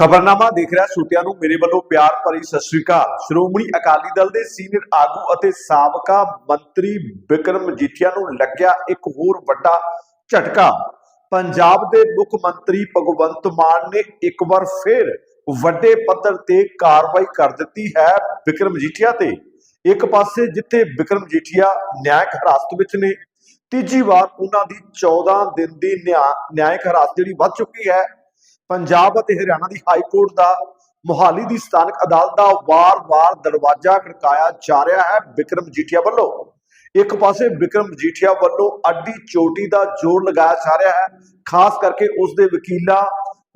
ਖਬਰਨਾਮਾ ਦੇਖ ਰਿਹਾ ਸੂਤਿਆਂ ਨੂੰ ਮੇਰੇ ਵੱਲੋਂ ਪਿਆਰ ਭਰੀ ਸਤਿ ਸ੍ਰੀ ਅਕਾਲ। ਸ਼੍ਰੋਮਣੀ ਅਕਾਲੀ ਦਲ ਦੇ ਸੀਨੀਅਰ ਆਗੂ ਅਤੇ ਸਾਬਕਾ ਮੰਤਰੀ ਵਿਕਰਮ ਮਜੀਠੀਆ ਨੂੰ ਲੱਗਿਆ ਇੱਕ ਹੋਰ ਵੱਡਾ ਝਟਕਾ। ਪੰਜਾਬ ਦੇ ਮੁੱਖ ਮੰਤਰੀ ਭਗਵੰਤ ਮਾਨ ਨੇ ਇੱਕ ਵਾਰ ਫਿਰ ਵੱਡੇ ਪੱਧਰ ਤੇ ਕਾਰਵਾਈ ਕਰ ਦਿੱਤੀ ਹੈ ਵਿਕਰਮ ਮਜੀਠੀਆ ਤੇ। ਇੱਕ ਪਾਸੇ ਜਿੱਥੇ ਵਿਕਰਮ ਮਜੀਠੀਆ ਨਿਆਇਕ ਹਿਰਾਸਤ ਵਿੱਚ ਨੇ, ਤੀਜੀ ਵਾਰ ਉਹਨਾਂ ਦੀ 14 ਦਿਨ ਦੀ ਨਿਆ- ਨਿਆਇਕ ਹਿਰਾਸਤ ਜਿਹੜੀ ਵੱਧ ਚੁੱਕੀ ਹੈ ਪੰਜਾਬ ਅਤੇ ਹਰਿਆਣਾ ਦੀ ਹਾਈ ਕੋਰਟ ਦਾ ਮੁਹਾਲੀ ਦੀ ਸਥਾਨਕ ਅਦਾਲਤ ਦਾ ਵਾਰ-ਵਾਰ ਦਰਵਾਜ਼ਾ ਖੜਕਾਇਆ ਜਾ ਰਿਹਾ ਹੈ ਵਿਕਰਮ ਮਜੀਠੀਆ ਵੱਲੋਂ। ਇੱਕ ਪਾਸੇ ਵਿਕਰਮ ਮਜੀਠੀਆ ਵੱਲੋਂ ਅੱਡੀ ਚੋਟੀ ਦਾ ਜ਼ੋਰ ਲਗਾਇਆ ਜਾ ਰਿਹਾ ਹੈ, ਖਾਸ ਕਰਕੇ ਉਸ ਦੇ ਵਕੀਲਾਂ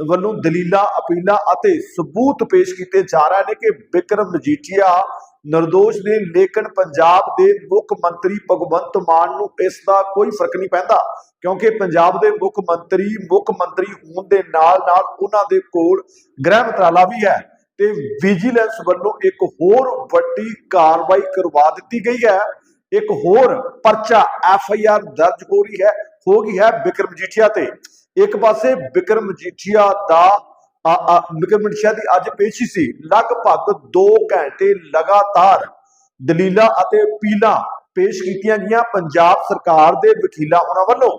ਵੱਲੋਂ ਦਲੀਲਾਂ, ਅਪੀਲਾਂ ਅਤੇ ਸਬੂਤ ਪੇਸ਼ ਕੀਤੇ ਜਾ ਰਹੇ ਨੇ ਕਿ ਵਿਕਰਮ ਮਜੀਠੀਆ ਨਿਰਦੋਸ਼ ਨੇ, ਲੇਕਿਨ ਪੰਜਾਬ ਦੇ ਮੁੱਖ ਮੰਤਰੀ ਭਗਵੰਤ ਮਾਨ ਨੂੰ ਇਸ ਦਾ ਕੋਈ ਫ਼ਰਕ ਨਹੀਂ ਪੈਂਦਾ, ਕਿਉਂਕਿ ਪੰਜਾਬ ਦੇ ਮੁੱਖ ਮੰਤਰੀ ਮੁੱਖ ਮੰਤਰੀ ਹੋਣ ਦੇ ਨਾਲ ਨਾਲ ਉਹਨਾਂ ਦੇ ਕੋਲ ਗ੍ਰਹਿ ਮੰਤਰਾਲਾ ਵੀ ਹੈ ਤੇ ਵਿਜੀਲੈਂਸ ਵੱਲੋਂ ਇੱਕ ਹੋਰ ਵੱਡੀ ਕਾਰਵਾਈ ਕਰਵਾ ਦਿੱਤੀ ਗਈ ਹੈ। ਇੱਕ ਹੋਰ ਪਰਚਾ ਐਫ ਆਈ ਆਰ ਦਰਜ ਹੋ ਰਹੀ ਹੈ, ਹੋ ਗਈ ਹੈ ਵਿਕਰਮ ਮਜੀਠੀਆ ਤੇ। ਇੱਕ ਪਾਸੇ ਵਿਕਰਮ ਮਜੀਠੀਆ ਦਾ ਆ- ਆ- ਮਜੀਠੀਆ ਦੀ ਅੱਜ ਪੇਸ਼ੀ ਸੀ। ਲਗਭਗ 2 ਘੰਟੇ ਲਗਾਤਾਰ ਦਲੀਲਾਂ ਅਤੇ ਅਪੀਲਾਂ ਪੇਸ਼ ਕੀਤੀਆਂ ਗਈਆਂ ਪੰਜਾਬ ਸਰਕਾਰ ਦੇ ਵਕੀਲਾਂ ਉਹਨਾਂ ਵੱਲੋਂ।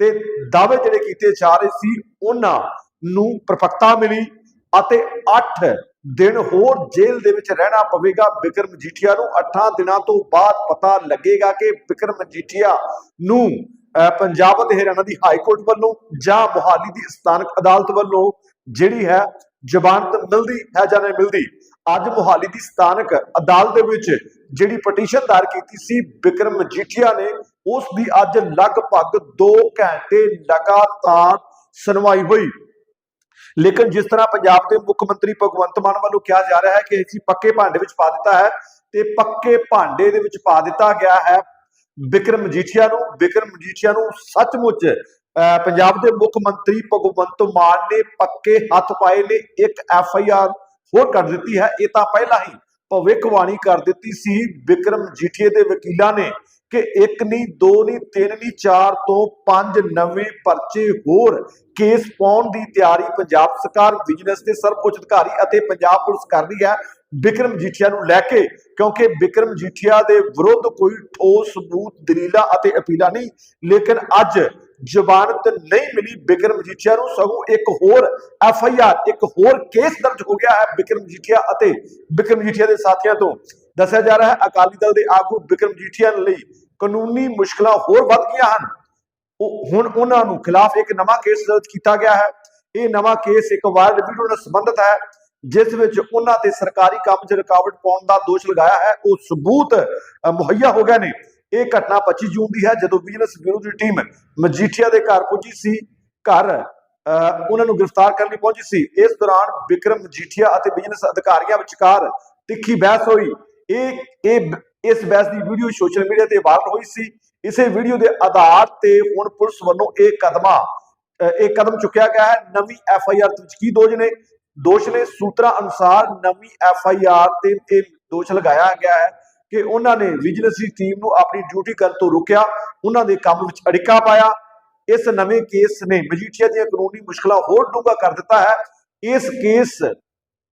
ਤੇ ਦਾਅਵੇ ਜਿਹੜੇ ਕੀਤੇ ਜਾ ਰਹੇ ਸੀ, ਉਹਨਾਂ ਨੂੰ ਪ੍ਰਪੱਕਤਾ ਮਿਲੀ ਅਤੇ 8 ਦਿਨ ਹੋਰ ਜੇਲ੍ਹ ਦੇ ਵਿੱਚ ਰਹਿਣਾ ਪਵੇਗਾ ਵਿਕਰਮ ਮਜੀਠੀਆ ਨੂੰ। 8 ਦਿਨਾਂ ਤੋਂ ਬਾਅਦ ਪਤਾ ਲੱਗੇਗਾ ਕਿ ਵਿਕਰਮ ਮਜੀਠੀਆ ਨੂੰ ਪੰਜਾਬ ਅਤੇ ਹਰਿਆਣਾ ਦੀ ਹਾਈ ਕੋਰਟ ਵੱਲੋਂ ਜਾਂ ਮੁਹਾਲੀ ਦੀ ਸਥਾਨਕ ਅਦਾਲਤ ਵੱਲੋਂ ਜਿਹੜੀ ਹੈ ਜ਼ਮਾਨਤ ਮਿਲਦੀ, ਹੈ ਜਾਂ ਨਹੀਂ ਮਿਲਦੀ, ਅੱਜ ਮੁਹਾਲੀ ਦੀ ਸਥਾਨਕ ਅਦਾਲਤ ਦੇ ਵਿੱਚ ਜਿਹੜੀ ਪਟੀਸ਼ਨ ਦਾਇਰ ਕੀਤੀ ਸੀ, ਵਿਕਰਮ ਮਜੀਠੀਆ ਨੇ, ਉਸ ਦੀ ਅੱਜ ਲਗਭਗ 2 ਘੰਟੇ ਲਗਾਤਾਰ ਸੁਣਵਾਈ ਹੋਈ। ਲੇਕਿਨ ਜਿਸ ਤਰ੍ਹਾਂ ਪੰਜਾਬ ਦੇ ਮੁੱਖ ਮੰਤਰੀ ਭਗਵੰਤ ਮਾਨ ਵੱਲੋਂ ਕਿਹਾ ਜਾ ਰਿਹਾ ਹੈ ਕਿ ਅਸੀਂ ਪੱਕੇ ਭਾਂਡੇ ਵਿੱਚ ਪਾ ਦਿੱਤਾ ਹੈ ਤੇ ਪੱਕੇ ਭਾਂਡੇ ਦੇ ਵਿੱਚ ਪਾ ਦਿੱਤਾ ਗਿਆ ਹੈ ਬਿਕਰਮ ਮਜੀਠੀਆ ਨੂੰ ਬਿਕਰਮ ਮਜੀਠੀਆ ਨੂੰ ਸੱਚਮੁੱਚ ਪੰਜਾਬ ਦੇ ਮੁੱਖ ਮੰਤਰੀ ਭਗਵੰਤ ਮਾਨ ਨੇ ਪੱਕੇ ਹੱਥ ਪਾਏ ਨੇ, ਇੱਕ ਐਫ ਆਈ ਆਰ ਹੋਰ ਕਰ ਦਿੱਤੀ ਹੈ, ਇਹ ਤਾਂ ਪਹਿਲਾਂ ਹੀ ਭਵਿੱਖਬਾਣੀ ਕਰ ਦਿੱਤੀ ਸੀ ਬਿਕਰਮ ਮਜੀਠੀਏ ਦੇ ਵਕੀਲਾਂ ਨੇ ਕਿ ਇੱਕ ਨਹੀਂ, ਦੋ ਨਹੀਂ, ਤਿੰਨ ਨਹੀਂ, ਚਾਰ ਤੋਂ ਪੰਜ ਨਵੇਂ ਪਰਚੇ ਹੋਰ ਕੇਸ ਪਾਉਣ ਦੀ ਤਿਆਰੀ ਪੰਜਾਬ ਸਰਕਾਰ ਵਿਜੀਲੈਂਸ ਦੇ ਸਰਵਉੱਚ ਅਧਿਕਾਰੀ ਅਤੇ ਪੰਜਾਬ ਪੁਲਿਸ ਕਰ ਰਹੀ ਹੈ। ਵਿਕਰਮ ਜੀਠੀਆ ਨੂੰ ਲੈ ਕੇ, ਕਿਉਂਕਿ ਵਿਕਰਮ ਜੀਠੀਆ ਦੇ ਵਿਰੁੱਧ ਕੋਈ ਠੋਸ ਸਬੂਤ, ਦਲੀਲਾਂ ਅਤੇ ਅਪੀਲਾਂ ਨਹੀਂ, ਲੇਕਿਨ ਅੱਜ ਜ਼ਮਾਨਤ ਨਹੀਂ ਮਿਲੀ ਵਿਕਰਮ ਜੀਠੀਆ ਨੂੰ, ਸਗੋਂ ਇੱਕ ਹੋਰ ਐਫ ਆਈ ਆਰ, ਇੱਕ ਹੋਰ ਕੇਸ ਦਰਜ ਹੋ ਗਿਆ ਹੈ ਵਿਕਰਮ ਜੀਠੀਆ ਅਤੇ ਵਿਕਰਮ ਜੀਠੀਆ ਦੇ ਸਾਥੀਆਂ ਤੋਂ। ਦੱਸਿਆ ਜਾ ਰਿਹਾ ਹੈ, ਅਕਾਲੀ ਦਲ ਦੇ ਆਗੂ ਬਿਕਰਮ ਜੀਠੀਆ ਲਈ ਕਾਨੂੰਨੀ ਮੁਸ਼ਕਲਾਂ ਹੋਰ ਵੱਧ ਗਈਆਂ ਹਨ। ਹੁਣ ਉਹਨਾਂ ਨੂੰ ਖਿਲਾਫ ਇੱਕ ਨਵਾਂ ਕੇਸ ਦਰਜ ਕੀਤਾ ਗਿਆ ਹੈ। ਇਹ ਨਵਾਂ ਕੇਸ ਇੱਕ ਵਾਰ ਰਿਪੀਟ ਨਾਲ ਸੰਬੰਧਿਤ ਹੈ। ਜਿਸ ਵਿੱਚ ਉਹਨਾਂ ਤੇ ਸਰਕਾਰੀ ਕੰਮ 'ਚ ਰੁਕਾਵਟ ਪਾਉਣ ਦਾ ਦੋਸ਼ ਲਗਾਇਆ ਹੈ, ਉਹ ਸਬੂਤ ਮੁਹੱਈਆ ਹੋ ਗਏ ਨੇ। ਇਹ ਘਟਨਾ 25 ਜੂਨ ਦੀ ਹੈ, ਜਦੋਂ ਵਿਜੀਲੈਂਸ ਬਿਊਰੋ ਦੀ ਟੀਮ ਮਜੀਠੀਆ ਦੇ ਘਰ ਪਹੁੰਚੀ ਸੀ, ਘਰ ਉਹਨਾਂ ਨੂੰ ਗ੍ਰਿਫਤਾਰ ਕਰਨ ਲਈ ਪਹੁੰਚੀ ਸੀ। ਇਸ ਦੌਰਾਨ ਵਿਕਰਮ ਮਜੀਠੀਆ ਅਤੇ ਬਿਜਨਸ ਅਧਿਕਾਰੀਆਂ ਵਿਚਕਾਰ ਤਿੱਖੀ ਬਹਿਸ ਹੋਈ। ਇਹ ਇਹ, ਇਸ ਬਹਿਸ ਦੀ ਵੀਡੀਓ ਸੋਸ਼ਲ ਮੀਡੀਆ ਤੇ ਵਾਇਰਲ ਹੋਈ ਸੀ। ਇਸੇ ਵੀਡੀਓ ਦੇ ਆਧਾਰ ਤੇ ਹੁਣ ਪੁਲਿਸ ਵੱਲੋਂ ਇਹ ਕਦਮਾ ਇਹ ਕਦਮ ਚੁੱਕਿਆ ਗਿਆ ਹੈ। ਨਵੀਂ ਐਫ ਆਈ ਆਰ ਵਿੱਚ ਕੀ ਦੋਜ ਨੇ ਦੋਸ਼ ਨੇ ਸੂਤਰਾਂ ਅਨੁਸਾਰ ਨਵੀਂ ਐਫ ਆਈ ਆਰ ਤੇ ਇਹ ਦੋਸ਼ ਲਗਾਇਆ ਗਿਆ ਹੈ ਕਿ ਉਹਨਾਂ ਨੇ ਵਿਜੀਲੈਂਸ ਦੀ ਟੀਮ ਨੂੰ ਆਪਣੀ ਡਿਊਟੀ ਕਰਨ ਤੋਂ ਰੋਕਿਆ, ਉਹਨਾਂ ਦੇ ਕੰਮ ਵਿੱਚ ਅੜਿੱਕਾ ਪਾਇਆ। ਇਸ ਨਵੇਂ ਕੇਸ ਨੇ ਮਜੀਠੀਆ ਦੀਆਂ ਕਾਨੂੰਨੀ ਮੁਸ਼ਕਲਾਂ ਹੋਰ ਡੂੰਘਾ ਕਰ ਦਿੱਤਾ ਹੈ। ਇਸ ਕੇਸ,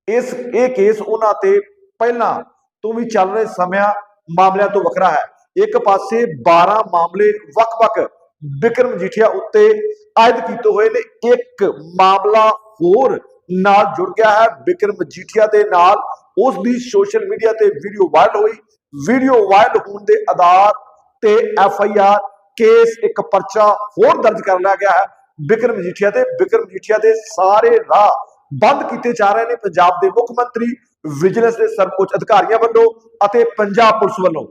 ਇਸ, ਇਹ ਕੇਸ ਉਹਨਾਂ ਤੇ ਪਹਿਲਾਂ ਤੋਂ ਵੀ ਚੱਲ ਰਹੇ ਸਮਿਆਂ ਮਾਮਲਿਆਂ ਤੋਂ ਵੱਖਰਾ ਹੈ। ਇੱਕ ਪਾਸੇ 12 ਮਾਮਲੇ ਵੱਖ-ਵੱਖ ਵਿਕਰਮ ਜੀਠੀਆ ਉੱਤੇ ਆਇਦ ਕੀਤੇ ਹੋਏ ਨੇ। ਇੱਕ ਮਾਮਲਾ ਹੋਰ ਨਾਲ ਜੁੜ ਗਿਆ ਹੈ। ਵਿਕਰਮ ਜੀਠੀਆ ਦੇ ਨਾਲ ਉਸ ਦੀ ਸੋਸ਼ਲ ਮੀਡੀਆ ਤੇ ਵੀਡੀਓ ਵਾਇਰਲ ਹੋਈ। ਵੀਡੀਓ ਵਾਇਰਲ ਹੋਣ ਦੇ ਆਧਾਰ ਤੇ ਐਫ ਆਈ ਆਰ ਕੇਸ ਇੱਕ ਪਰਚਾ ਹੋਰ ਦਰਜ ਕਰ ਲਿਆ ਗਿਆ ਹੈ ਬਿਕਰਮ ਮਜੀਠੀਆ ਤੇ। ਬਿਕਰਮ ਮਜੀਠੀਆ ਦੇ ਸਾਰੇ ਰਾਹ ਬੰਦ ਕੀਤੇ ਜਾ ਰਹੇ ਨੇ। ਪੰਜਾਬ ਦੇ ਮੁੱਖ ਮੰਤਰੀ, ਵਿਜੀਲੈਂਸ ਦੇ ਸਰਵਉੱਚ ਅਧਿਕਾਰੀਆਂ ਵੱਲੋਂ ਅਤੇ ਪੰਜਾਬ ਪੁਲਿਸ ਵੱਲੋਂ।